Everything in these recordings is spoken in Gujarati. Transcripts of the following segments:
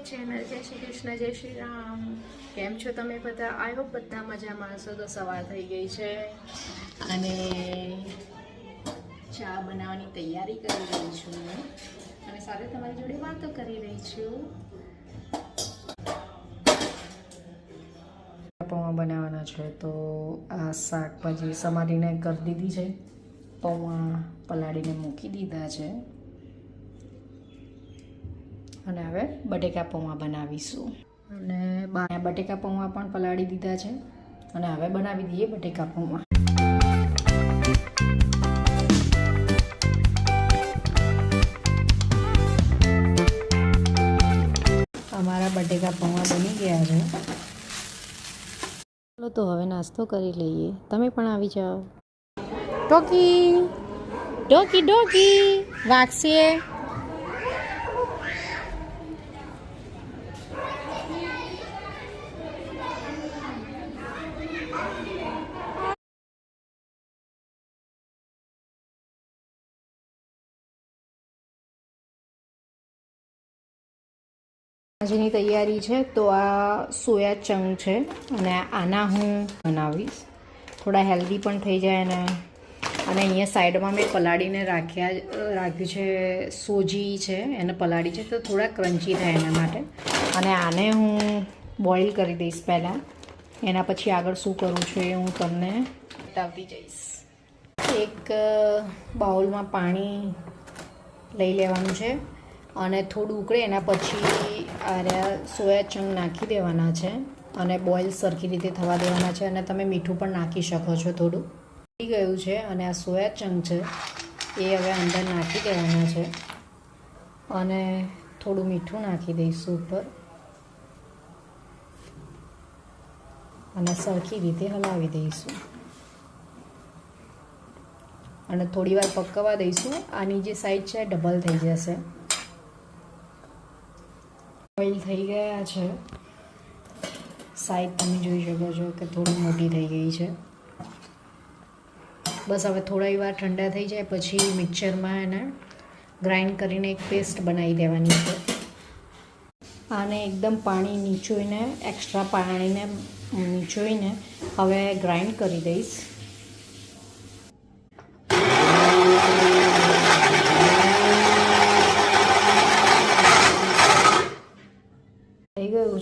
ચેનલ. જય શ્રી કૃષ્ણ, જય શ્રી રામ. કેમ છો તમે બધા? આઈ હોપ બધા મજામાં હશો તો સવાર થઈ ગઈ છે. અને ચા બનાવવાની તૈયારી કરી રહી છું અને સાથે તમારી જોડે વાતો કરી રહી છું. પૌવા બનાવવાના છે તો આ શાકભાજી સમારીને કરી દીધી છે. પૌવા પલાળીને મૂકી દીધા છે. અને હવે બટેકા પૌવા બનાવીશું. અને બટેકા પૌવા પણ પલાળી દીધા છે. અને હવે બનાવી દઈએ બટેકા પૌવા. અમારા બટેકા પૌવા બની ગયા છે. ચાલો તો હવે નાસ્તો કરી લઈએ. તમે પણ આવી જાઓ. ટોકી. Talkie talkie. વાગશે. આજની તૈયારી છે તો આ સોયા ચંગ છે અને આના હું બનાવીશ. થોડા હેલ્ધી પણ થઈ જાય અને અને અહીંયા સાઈડમાં મેં પલાળીને રાખ્યા રાખ્યું છે, સોજી છે, એને પલાળી છે તો થોડા ક્રન્ચી થાય એના માટે. અને આને હું બોઇલ કરી દઈશ પહેલાં. એના પછી આગળ શું કરું છું એ હું તમને બતાવતી જઈશ. એક બાઉલમાં પાણી લઈ લેવાનું છે અને થોડું ઉકળે એના પછી આર્યા સોયા ચંગ નાખી દેવાના છે અને બોઇલ સરખી રીતે થવા દેવાના છે અને તમે મીઠું પણ નાખી શકો છો થોડું. થઈ ગયું છે અને આ સોયા ચંગ છે, એ હવે અંદર નાખી દેવાના છે. અને થોડું મીઠું નાખી દઈશું ઉપર. અને સરખી રીતે હલાવી દઈશું. અને થોડી વાર પકવવા દઈશું. આની જે સાઈડ છે ડબલ થઈ જશે. બોઇલ થઈ ગયા છે. સાઈડ તમે જોઈ શકો છો કે થોડી મોટી થઈ ગઈ છે. બસ હવે થોડી વાર ઠંડા થઈ જાય, પછી મિક્સરમાં એને ગ્રાઇન્ડ કરીને એક પેસ્ટ બનાવી દેવાની છે. આને એકદમ પાણી નીચોઈને એક્સ્ટ્રા પાણીને નીચોઈને હવે ગ્રાઇન્ડ કરી દઈશ.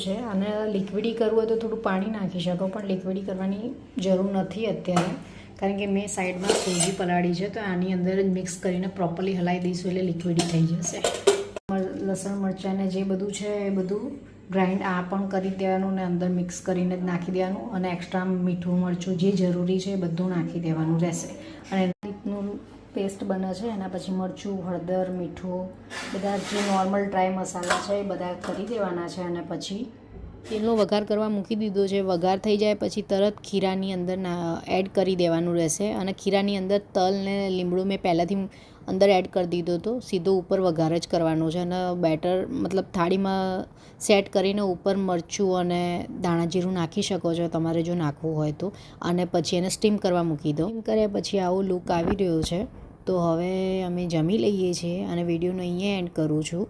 છે અને લિક્વિડી કરવું હોય તો થોડું પાણી નાખી શકો, પણ લિક્વિડી કરવાની જરૂર નથી અત્યારે. કારણ કે મેં સાઈડમાં સૂજી પલાળી છે, તો આની અંદર જ મિક્સ કરીને પ્રોપરલી હલાવી દઈશું એટલે લિક્વિડી થઈ જશે. લસણ મરચાંને જે બધું છે એ બધું ગ્રાઇન્ડ આ પણ કરી દેવાનું ને અંદર મિક્સ કરીને જ નાખી દેવાનું અને એક્સ્ટ્રા મીઠું, મરચું જે જરૂરી છે એ બધું નાખી દેવાનું રહેશે. અને રીતનું પેસ્ટ બને છે, એના પછી મરચું, હળદર, મીઠું, બધા જે નોર્મલ ડ્રાય મસાલા છે એ બધા કરી દેવાના છે અને પછી તેલનો વઘાર કરવા મૂકી દીધો છે. વઘાર થઈ જાય પછી તરત ખીરાની અંદર એડ કરી દેવાનું રહેશે અને ખીરાની અંદર તલ ને લીમડું મેં પહેલાંથી અંદર એડ કરી દીધો હતો સીધો ઉપર વઘાર જ કરવાનો છે અને બેટર મતલબ થાળીમાં સેટ કરીને ઉપર મરચું અને દાણાજીરું નાખી શકો છો તમારે જો નાખવું હોય તો. અને પછી એને સ્ટીમ કરવા મૂકી દો. સ્ટીમ કર્યા પછી આવો લુક આવી રહ્યો છે. તો હવે અમે જમી લઈએ છીએ અને વિડીયોનો અહીંયા એન્ડ કરું છું.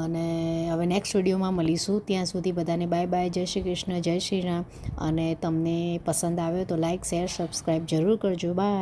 અને હવે નેક્સ્ટ વિડીયોમાં મળીશું. ત્યાં સુધી બધાને બાય બાય જય શ્રી કૃષ્ણ, જય શ્રી રામ. અને તમને પસંદ આવ્યો તો લાઇક શેર સબસ્ક્રાઈબ જરૂર કરજો. બાય